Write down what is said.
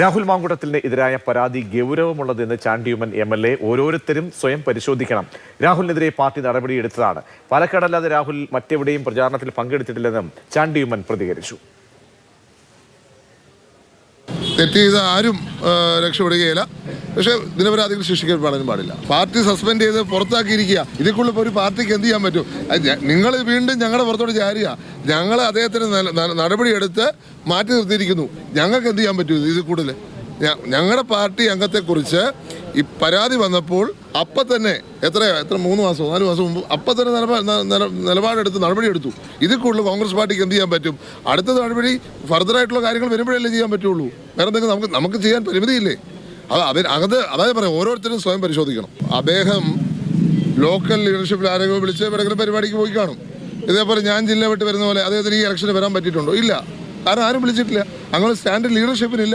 രാഹുൽ മാങ്കുടത്തിന് എതിരായ പരാതി ഗൗരവമുള്ളതെന്ന് ചാണ്ടിയുമൻ എം എൽ എ ഓരോരുത്തരും സ്വയം പരിശോധിക്കണം. രാഹുലിനെതിരെ പാർട്ടി നടപടിയെടുത്തതാണ്. പാലക്കാടല്ലാതെ രാഹുൽ മറ്റെവിടെയും പ്രചാരണത്തിൽ പങ്കെടുത്തിട്ടില്ലെന്നും ചാണ്ടിയുമൻ പ്രതികരിച്ചു. തെറ്റ് ചെയ്ത ആരും രക്ഷപ്പെടുകയില്ല. പക്ഷേ നിരപരാധികൾ ശിക്ഷിക്കപ്പെടാനും പാടില്ല പാർട്ടി സസ്പെൻഡ് ചെയ്ത് പുറത്താക്കിയിരിക്കുക. ഇതിക്കുള്ള ഒരു പാർട്ടിക്ക് എന്ത് ചെയ്യാൻ പറ്റും? നിങ്ങൾ വീണ്ടും ഞങ്ങളുടെ പുറത്തോട്ട് ചാരുക. ഞങ്ങൾ അദ്ദേഹത്തിന് നടപടിയെടുത്ത് മാറ്റി നിർത്തിയിരിക്കുന്നു. ഞങ്ങൾക്ക് എന്ത് ചെയ്യാൻ പറ്റും ഇത് കൂടുതൽ? ഞങ്ങളുടെ പാർട്ടി അംഗത്തെക്കുറിച്ച് ഈ പരാതി വന്നപ്പോൾ അപ്പം തന്നെ എത്ര എത്ര മൂന്ന് മാസം നാല് മാസം മുമ്പ് അപ്പം തന്നെ നിലപാടെടുത്ത് നടപടിയെടുത്തു. ഇതിൽ കൂടുതൽ കോൺഗ്രസ് പാർട്ടിക്ക് എന്ത് ചെയ്യാൻ പറ്റും? അടുത്ത നടപടി ഫർദറായിട്ടുള്ള കാര്യങ്ങൾ വരുമ്പോഴല്ലേ ചെയ്യാൻ പറ്റുള്ളൂ. വേറെ എന്തെങ്കിലും നമുക്ക് നമുക്ക് ചെയ്യാൻ പരിമിതിയില്ലേ? അത് അവർ അകത്ത് അതായത് പറയാം ഓരോരുത്തരും സ്വയം പരിശോധിക്കണം. അദ്ദേഹം ലോക്കൽ ലീഡർഷിപ്പിൽ ആരെങ്കിലും വിളിച്ച് എവിടെയെങ്കിലും പരിപാടിക്ക് പോയി കാണും. ഇതേപോലെ ഞാൻ ജില്ല വിട്ട് വരുന്ന പോലെ അദ്ദേഹത്തിന് ഈ ഇലക്ഷന് വരാൻ പറ്റിയിട്ടുണ്ടോ? ഇല്ല. കാരണം ആരും വിളിച്ചിട്ടില്ല. അങ്ങനെ സ്റ്റാൻഡേർഡ് ലീഡർഷിപ്പിനില്ല